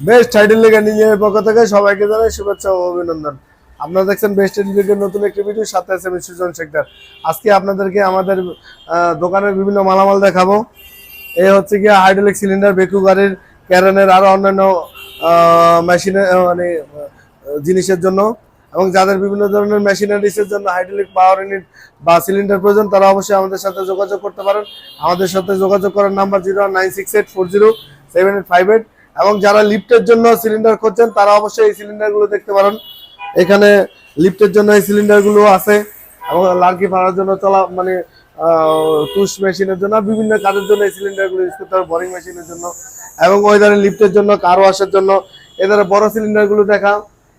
Best title লেগে নিজের পক্ষ থেকে সবাইকে জানাই শুভেচ্ছা ও অভিনন্দন। আপনারা দেখছেন বেস্ট টাইটেল নতুন একটি ভিডিও, সাথে আছে আমি সুজন শেখদার। আজকে আপনাদেরকে আমাদের দোকানের বিভিন্ন মালামাল দেখাবো। এই হচ্ছে গিয়ে হাইড্রোলিক সিলিন্ডার বেকু গাড়ির ক্যারেনের আরও অন্যান্য মেশিনে মানে জিনিসের জন্য। এবং যাদের বিভিন্ন ধরনের মেশিনারিসের জন্য হাইড্রোলিক পাওয়ার ইউনিট বা সিলিন্ডার প্রয়োজন, তারা অবশ্যই আমাদের সাথে যোগাযোগ করতে পারেন। আমাদের সাথে যোগাযোগ করার number zero nine six eight four zero seven eight five eight এবং যারা লিফটের জন্য সিলিন্ডার খুঁজছেন, তারা অবশ্যই এই সিলিন্ডারগুলো দেখতে পারেন। এখানে লিফটের জন্য এই সিলিন্ডারগুলো আছে এবং লার্কি ফাড়ার জন্য চলা মানে টুস মেশিনের জন্য, বিভিন্ন কাজের জন্য এই সিলিন্ডারগুলো ইউজ করতে হবে বোরিং মেশিনের জন্য। এবং ধরনের লিফটের জন্য কার ওয়াশের জন্য। এদের বড় সিলিন্ডারগুলো দেখা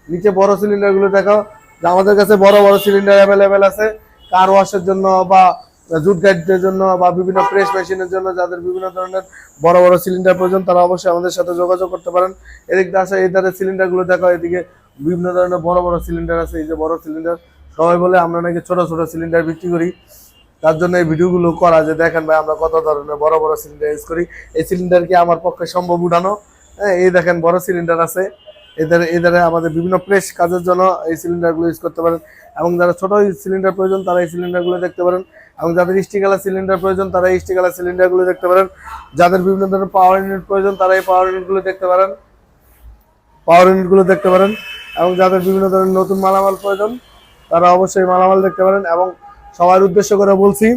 নিচে বড় সিলিন্ডারগুলো দেখো যে আমাদের কাছে বড় বড় সিলিন্ডার অ্যাভেলেবেল আছে। কার ওয়াশের জন্য বা জুট গাইডের জন্য বা বিভিন্ন প্রেস মেশিনের জন্য যাদের বিভিন্ন ধরনের বড় বড় সিলিন্ডার প্রয়োজন, তারা অবশ্যই আমাদের সাথে যোগাযোগ করতে পারেন। এদিক আসে এই ধারে সিলিন্ডারগুলো দেখো এদিকে বিভিন্ন ধরনের বড় বড় সিলিন্ডার আছে, এই যে বড় সিলিন্ডার সবাই বলে আমরা নাকি ছোট ছোট সিলিন্ডার বিক্রি করি। তার জন্য এই ভিডিওগুলো করা, যে দেখেন ভাই আমরা কত ধরনের বড় বড় সিলিন্ডার ইউজ করি। এই সিলিন্ডার কি আমার পক্ষে সম্ভব উঠানো? হ্যাঁ এই দেখেন বড় সিলিন্ডার আছে। এদের এদের আমাদের বিভিন্ন প্রেস কাজের জন্য এই সিলিন্ডারগুলো ইউজ করতে পারেন। এবং যারা ছোট সিলিন্ডার প্রয়োজন, তারা এই সিলিন্ডারগুলো দেখতে পারেন। এবং যাদের স্টিকালা সিলিন্ডার প্রয়োজন, তারা এই স্টিকালা সিলিন্ডারগুলো দেখতে পারেন। যাদের বিভিন্ন ধরনের পাওয়ার ইউনিট প্রয়োজন, তারা এই পাওয়ার ইউনিটগুলো দেখতে পারেন। পাওয়ার ইউনিটগুলো দেখতে পারেন। এবং যাদের বিভিন্ন ধরনের নতুন মালামাল প্রয়োজন, তারা অবশ্যই মালামাল দেখতে পারেন। এবং সবার উদ্দেশ্য করে বলছি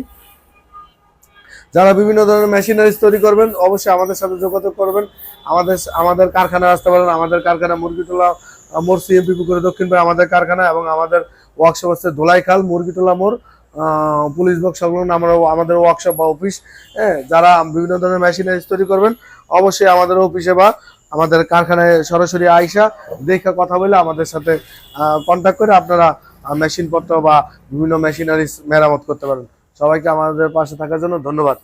যারা বিভিন্ন ধরনের মেশিনারিজ তৈরি করবেন, অবশ্যই আমাদের সাথে যোগাযোগ করবেন। আমাদের আমাদের কারখানায় আসতে পারেন, আমাদের কারখানা মুরগিটোলা মোড় সিএমপি পুকুরে দক্ষিণ পাড়ে আমাদের কারখানা এবং আমাদের ওয়ার্কশপ হচ্ছে ধোলাইখাল, মুরগিটোলা মোড় পুলিশ বক্স সংলগ্ন আমরা আমাদের ওয়ার্কশপ বা অফিস হ্যাঁ যারা বিভিন্ন ধরনের মেশিনারিজ তৈরি করবেন, অবশ্যই আমাদের অফিসে বা আমাদের কারখানায় সরাসরি আইসা দেখে কথা বলে আমাদের সাথে কন্ট্যাক্ট করে আপনারা মেশিনপত্র বা বিভিন্ন মেশিনারিজ মেরামত করতে পারেন। সবাইকে আমাদের পাশে থাকার জন্য ধন্যবাদ।